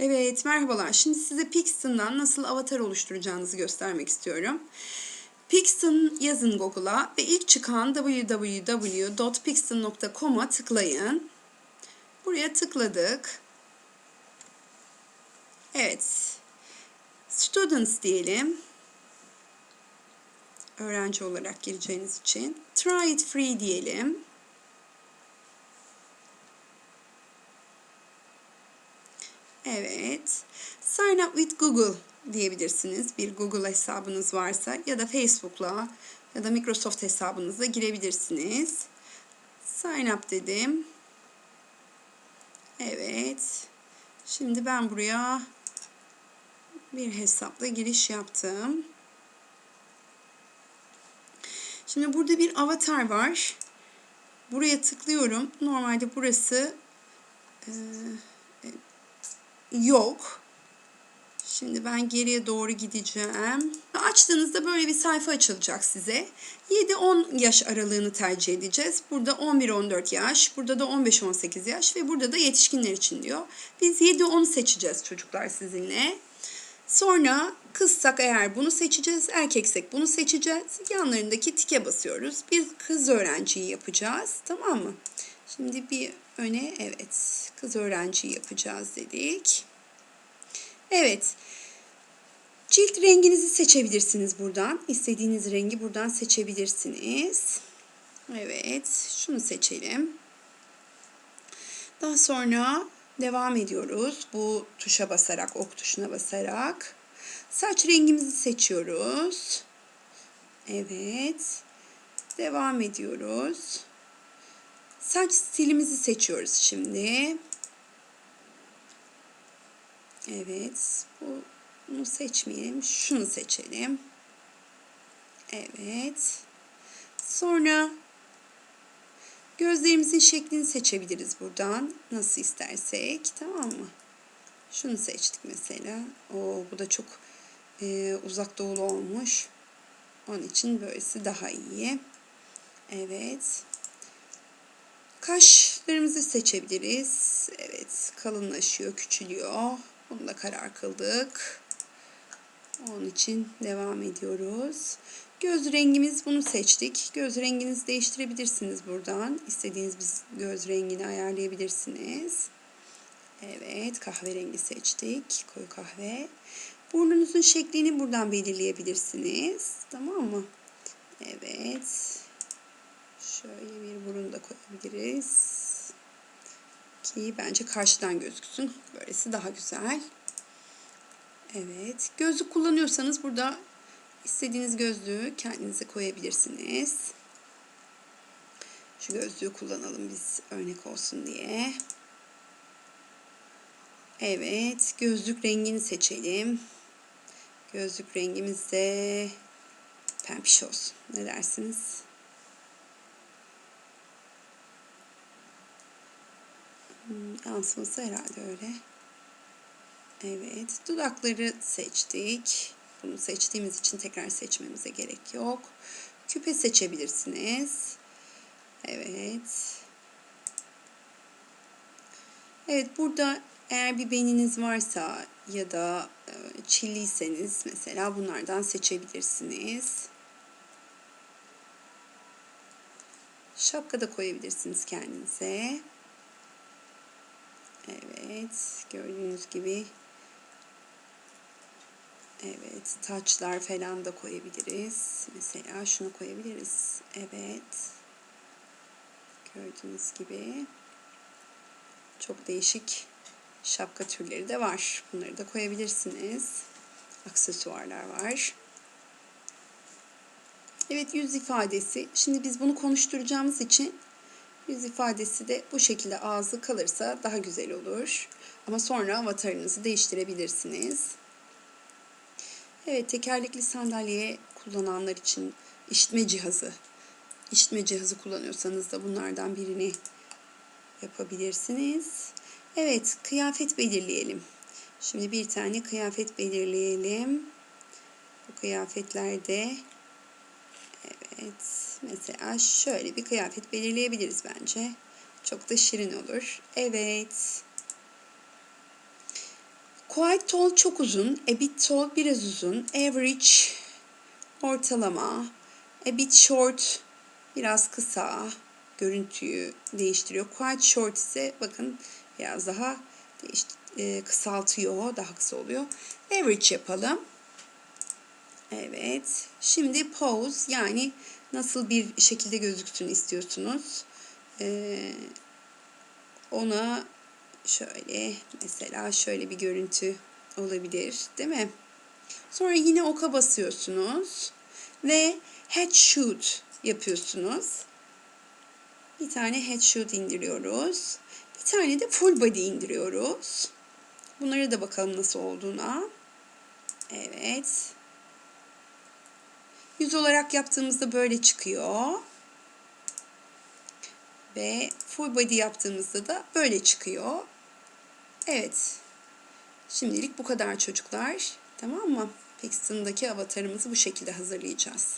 Evet, merhabalar. Şimdi size Pixton'dan nasıl avatar oluşturacağınızı göstermek istiyorum. Pixton yazın Google'a ve ilk çıkan www.pixton.com'a tıklayın. Buraya tıkladık. Evet. Students diyelim. Öğrenci olarak gireceğiniz için. Try it free diyelim. Evet. Sign up with Google diyebilirsiniz. Bir Google hesabınız varsa ya da Facebook'la ya da Microsoft hesabınızla girebilirsiniz. Sign up dedim. Evet. Şimdi ben buraya bir hesapla giriş yaptım. Şimdi burada bir avatar var. Buraya tıklıyorum. Normalde burası e, yok. Şimdi ben geriye doğru gideceğim. Açtığınızda böyle bir sayfa açılacak size. 7-10 yaş aralığını tercih edeceğiz. Burada 11-14 yaş, burada da 15-18 yaş ve burada da yetişkinler için diyor. Biz 7-10 seçeceğiz çocuklar sizinle. Sonra kızsak eğer bunu seçeceğiz, erkeksek bunu seçeceğiz. Yanlarındaki tike basıyoruz. Bir kız öğrenciyi yapacağız. Tamam mı? Şimdi bir öne evet kız öğrenciyi yapacağız dedik. Evet. Cilt renginizi seçebilirsiniz buradan. İstediğiniz rengi buradan seçebilirsiniz. Evet. Şunu seçelim. Daha sonra devam ediyoruz. Bu tuşa basarak, ok tuşuna basarak. Saç rengimizi seçiyoruz. Evet. Devam ediyoruz. Saç stilimizi seçiyoruz şimdi. Evet. Bunu seçmeyelim. Şunu seçelim. Evet. Sonra gözlerimizin şeklini seçebiliriz buradan. Nasıl istersek. Tamam mı? Şunu seçtik mesela. Oo, bu da çok e, uzak doğulu olmuş. Onun için böylesi daha iyi. Evet. Kaşlarımızı seçebiliriz. Evet, kalınlaşıyor, küçülüyor. Bunu da karar kıldık. Onun için devam ediyoruz. Göz rengimiz bunu seçtik. Göz renginizi değiştirebilirsiniz buradan. İstediğiniz bir göz rengini ayarlayabilirsiniz. Evet, kahverengi seçtik. Koyu kahve. Burnunuzun şeklini buradan belirleyebilirsiniz. Tamam mı? Evet. Koyabiliriz. Ki bence karşıdan gözüksün. Böylesi daha güzel. Evet. Gözlük kullanıyorsanız burada istediğiniz gözlüğü kendinize koyabilirsiniz. Şu gözlüğü kullanalım biz örnek olsun diye. Evet. Gözlük rengini seçelim. Gözlük rengimiz de pembiş olsun. Ne dersiniz? Yansıması herhalde öyle. Evet. Dudakları seçtik. Bunu seçtiğimiz için tekrar seçmemize gerek yok. Küpe seçebilirsiniz. Evet. Evet burada eğer bir beniniz varsa ya da e, çilliyseniz mesela bunlardan seçebilirsiniz. Şapka da koyabilirsiniz kendinize. Evet, gördüğünüz gibi Evet, taçlar falan da koyabiliriz. Mesela şunu koyabiliriz. Evet. Gördüğünüz gibi çok değişik şapka türleri de var. Bunları da koyabilirsiniz. Aksesuarlar var. Evet, yüz ifadesi. Şimdi biz bunu konuşturacağımız için Yüz ifadesi de bu şekilde ağzı kalırsa daha güzel olur. Ama sonra avatarınızı değiştirebilirsiniz. Evet tekerlekli sandalye kullananlar için işitme cihazı. İşitme cihazı kullanıyorsanız da bunlardan birini yapabilirsiniz. Evet kıyafet belirleyelim. Şimdi bir tane kıyafet belirleyelim. Bu kıyafetlerde evet Mesela şöyle bir kıyafet belirleyebiliriz bence. Çok da şirin olur. Evet. Quite tall çok uzun, a bit tall biraz uzun, average ortalama, a bit short biraz kısa, görüntüyü değiştiriyor. Quite short ise bakın biraz daha değiş, e, kısaltıyor, daha kısa oluyor. Average yapalım. Evet. Şimdi pose yani nasıl bir şekilde gözüksün istiyorsunuz. Ee, ona şöyle mesela şöyle bir görüntü olabilir değil mi? Sonra yine oka basıyorsunuz ve head shoot yapıyorsunuz. Bir tane head shoot indiriyoruz. Bir tane de full body indiriyoruz. Bunlara da bakalım nasıl olduğuna. Evet. Yüz olarak yaptığımızda böyle çıkıyor. Ve full body yaptığımızda da böyle çıkıyor. Evet. Şimdilik bu kadar çocuklar. Tamam mı? Pixton'daki avatarımızı bu şekilde hazırlayacağız.